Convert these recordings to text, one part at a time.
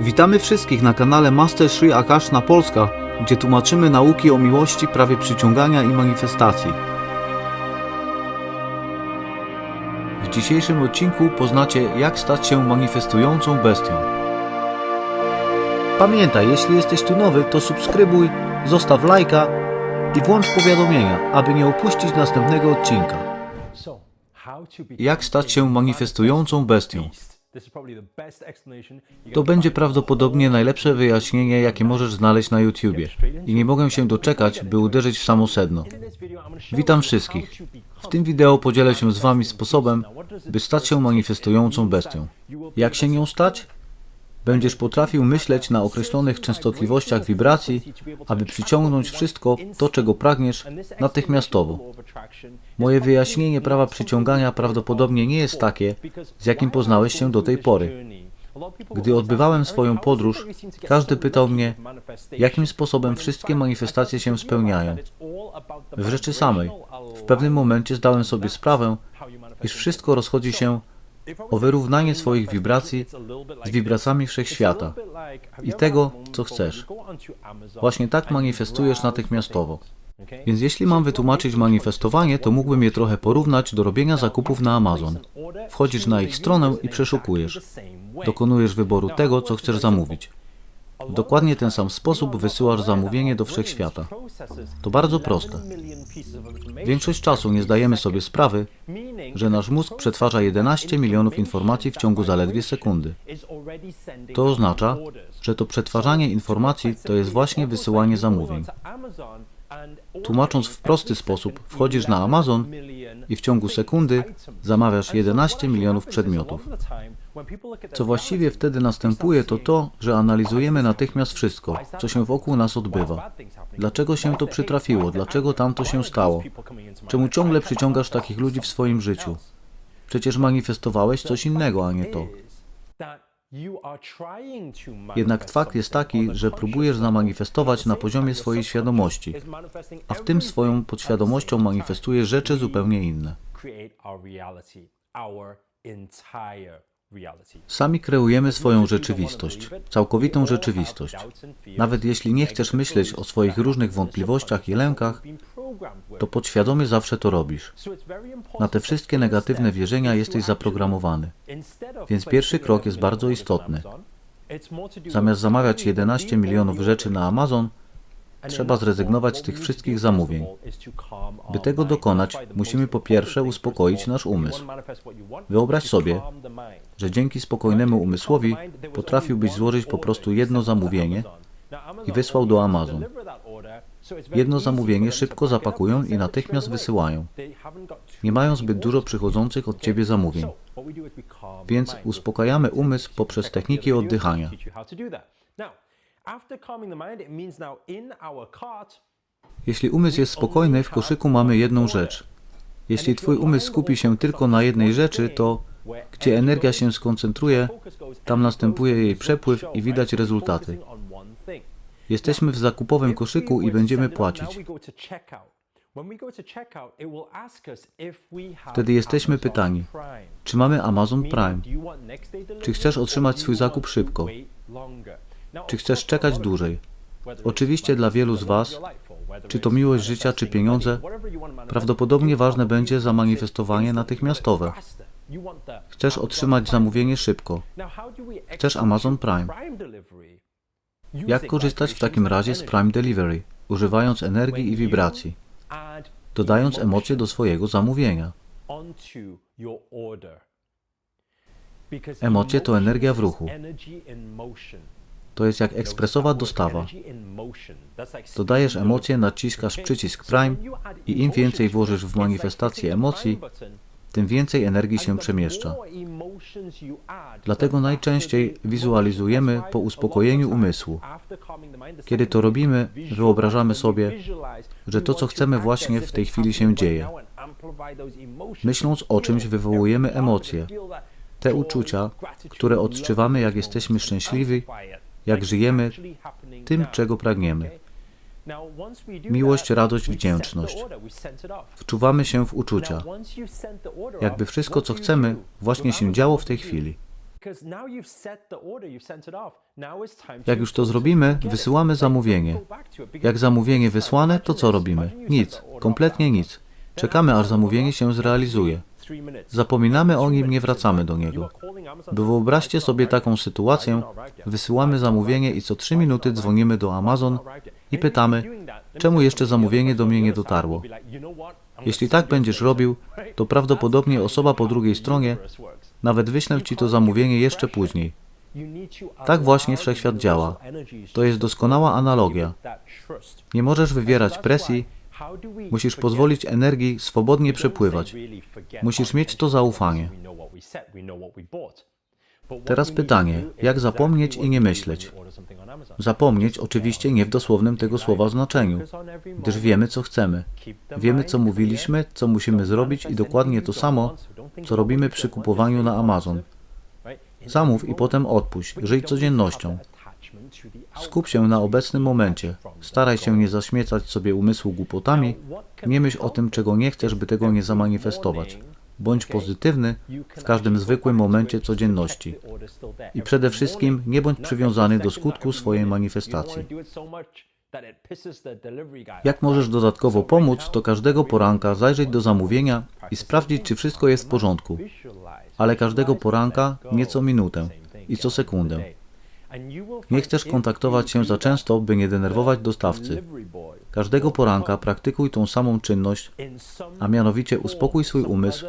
Witamy wszystkich na kanale Master Sri Akashna Polska, gdzie tłumaczymy nauki o miłości, prawie przyciągania i manifestacji. W dzisiejszym odcinku poznacie, jak stać się manifestującą bestią. Pamiętaj, jeśli jesteś tu nowy, to subskrybuj, zostaw lajka i włącz powiadomienia, aby nie opuścić następnego odcinka. Jak stać się manifestującą bestią? To będzie prawdopodobnie najlepsze wyjaśnienie, jakie możesz znaleźć na YouTubie. I nie mogę się doczekać, by uderzyć w samo sedno. Witam wszystkich. W tym wideo podzielę się z Wami sposobem, by stać się manifestującą bestią. Jak się nią stać? Będziesz potrafił myśleć na określonych częstotliwościach wibracji, aby przyciągnąć wszystko to, czego pragniesz, natychmiastowo. Moje wyjaśnienie prawa przyciągania prawdopodobnie nie jest takie, z jakim poznałeś się do tej pory. Gdy odbywałem swoją podróż, każdy pytał mnie, jakim sposobem wszystkie manifestacje się spełniają. W rzeczy samej, w pewnym momencie zdałem sobie sprawę, iż wszystko rozchodzi się o wyrównanie swoich wibracji z wibracjami wszechświata i tego, co chcesz. Właśnie tak manifestujesz natychmiastowo. Więc jeśli mam wytłumaczyć manifestowanie, to mógłbym je trochę porównać do robienia zakupów na Amazon. Wchodzisz na ich stronę i przeszukujesz. Dokonujesz wyboru tego, co chcesz zamówić. W dokładnie ten sam sposób wysyłasz zamówienie do wszechświata. To bardzo proste. Większość czasu nie zdajemy sobie sprawy, że nasz mózg przetwarza 11 milionów informacji w ciągu zaledwie sekundy. To oznacza, że to przetwarzanie informacji to jest właśnie wysyłanie zamówień. Tłumacząc w prosty sposób, wchodzisz na Amazon i w ciągu sekundy zamawiasz 11 milionów przedmiotów. Co właściwie wtedy następuje, to to, że analizujemy natychmiast wszystko, co się wokół nas odbywa. Dlaczego się to przytrafiło? Dlaczego tamto się stało? Czemu ciągle przyciągasz takich ludzi w swoim życiu? Przecież manifestowałeś coś innego, a nie to. Jednak fakt jest taki, że próbujesz zamanifestować na poziomie swojej świadomości, a w tym swoją podświadomością manifestujesz rzeczy zupełnie inne. Sami kreujemy swoją rzeczywistość, całkowitą rzeczywistość. Nawet jeśli nie chcesz myśleć o swoich różnych wątpliwościach i lękach, to podświadomie zawsze to robisz. Na te wszystkie negatywne wierzenia jesteś zaprogramowany. Więc pierwszy krok jest bardzo istotny. Zamiast zamawiać 11 milionów rzeczy na Amazon, trzeba zrezygnować z tych wszystkich zamówień. By tego dokonać, musimy po pierwsze uspokoić nasz umysł. Wyobraź sobie, że dzięki spokojnemu umysłowi potrafiłbyś złożyć po prostu jedno zamówienie i wysłał do Amazon. Jedno zamówienie szybko zapakują i natychmiast wysyłają. Nie mają zbyt dużo przychodzących od Ciebie zamówień. Więc uspokajamy umysł poprzez techniki oddychania. Jeśli umysł jest spokojny, w koszyku mamy jedną rzecz. Jeśli Twój umysł skupi się tylko na jednej rzeczy, to gdzie energia się skoncentruje, tam następuje jej przepływ i widać rezultaty. Jesteśmy w zakupowym koszyku i będziemy płacić. Wtedy jesteśmy pytani, czy mamy Amazon Prime? Czy chcesz otrzymać swój zakup szybko? Czy chcesz czekać dłużej? Oczywiście dla wielu z Was, czy to miłość życia, czy pieniądze, prawdopodobnie ważne będzie zamanifestowanie natychmiastowe. Chcesz otrzymać zamówienie szybko. Chcesz Amazon Prime. Jak korzystać w takim razie z Prime Delivery, używając energii i wibracji, dodając emocje do swojego zamówienia? Emocje to energia w ruchu. To jest jak ekspresowa dostawa. Dodajesz emocje, naciskasz przycisk Prime i im więcej włożysz w manifestację emocji, tym więcej energii się przemieszcza. Dlatego najczęściej wizualizujemy po uspokojeniu umysłu. Kiedy to robimy, wyobrażamy sobie, że to, co chcemy właśnie w tej chwili się dzieje. Myśląc o czymś, wywołujemy emocje. Te uczucia, które odczuwamy, jak jesteśmy szczęśliwi, jak żyjemy tym, czego pragniemy. Miłość, radość, wdzięczność. Wczuwamy się w uczucia, jakby wszystko, co chcemy, właśnie się działo w tej chwili. Jak już to zrobimy, wysyłamy zamówienie. Jak zamówienie wysłane, to co robimy? Nic, kompletnie nic. Czekamy, aż zamówienie się zrealizuje. Zapominamy o nim, nie wracamy do niego. Bo wyobraźcie sobie taką sytuację, wysyłamy zamówienie i co 3 minuty dzwonimy do Amazon i pytamy, czemu jeszcze zamówienie do mnie nie dotarło. Jeśli tak będziesz robił, to prawdopodobnie osoba po drugiej stronie nawet wyślę ci to zamówienie jeszcze później. Tak właśnie wszechświat działa. To jest doskonała analogia. Nie możesz wywierać presji, musisz pozwolić energii swobodnie przepływać. Musisz mieć to zaufanie. Teraz pytanie, jak zapomnieć i nie myśleć? Zapomnieć oczywiście nie w dosłownym tego słowa znaczeniu, gdyż wiemy co chcemy. Wiemy co mówiliśmy, co musimy zrobić i dokładnie to samo, co robimy przy kupowaniu na Amazon. Zamów i potem odpuść. Żyj codziennością. Skup się na obecnym momencie. Staraj się nie zaśmiecać sobie umysłu głupotami. Nie myśl o tym, czego nie chcesz, by tego nie zamanifestować. Bądź pozytywny w każdym zwykłym momencie codzienności. I przede wszystkim nie bądź przywiązany do skutku swojej manifestacji. Jak możesz dodatkowo pomóc, to każdego poranka zajrzeć do zamówienia i sprawdzić, czy wszystko jest w porządku. Ale każdego poranka nieco minutę i co sekundę. Nie chcesz kontaktować się za często, by nie denerwować dostawcy. Każdego poranka praktykuj tą samą czynność, a mianowicie uspokój swój umysł,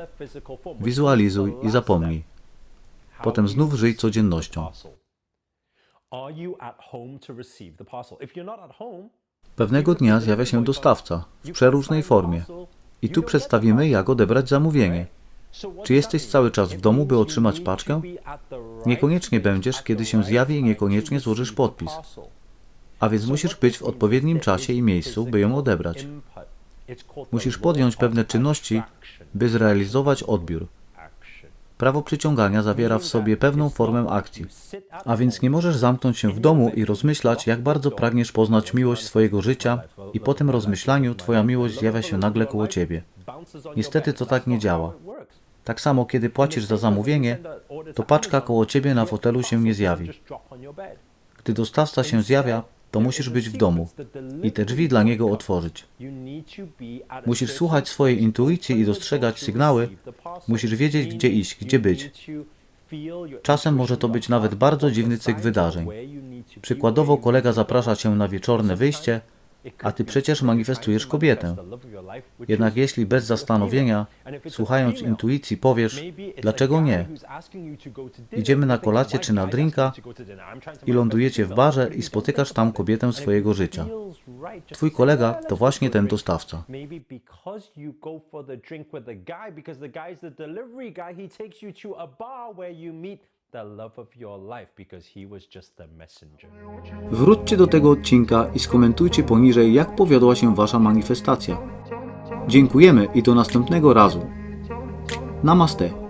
wizualizuj i zapomnij. Potem znów żyj codziennością. Pewnego dnia zjawia się dostawca w przeróżnej formie i tu przedstawimy, jak odebrać zamówienie. Czy jesteś cały czas w domu, by otrzymać paczkę? Niekoniecznie będziesz, kiedy się zjawi i niekoniecznie złożysz podpis. A więc musisz być w odpowiednim czasie i miejscu, by ją odebrać. Musisz podjąć pewne czynności, by zrealizować odbiór. Prawo przyciągania zawiera w sobie pewną formę akcji. A więc nie możesz zamknąć się w domu i rozmyślać, jak bardzo pragniesz poznać miłość swojego życia i po tym rozmyślaniu Twoja miłość zjawia się nagle koło Ciebie. Niestety to tak nie działa. Tak samo, kiedy płacisz za zamówienie, to paczka koło Ciebie na fotelu się nie zjawi. Gdy dostawca się zjawia, to musisz być w domu i te drzwi dla niego otworzyć. Musisz słuchać swojej intuicji i dostrzegać sygnały. Musisz wiedzieć, gdzie iść, gdzie być. Czasem może to być nawet bardzo dziwny cykl wydarzeń. Przykładowo kolega zaprasza cię na wieczorne wyjście, a ty przecież manifestujesz kobietę. Jednak jeśli bez zastanowienia, słuchając intuicji, powiesz, dlaczego nie? Idziemy na kolację czy na drinka i lądujecie w barze i spotykasz tam kobietę swojego życia. Twój kolega to właśnie ten dostawca. Wróćcie do tego odcinka i skomentujcie poniżej, jak powiodła się Wasza manifestacja. Dziękujemy i do następnego razu. Namaste.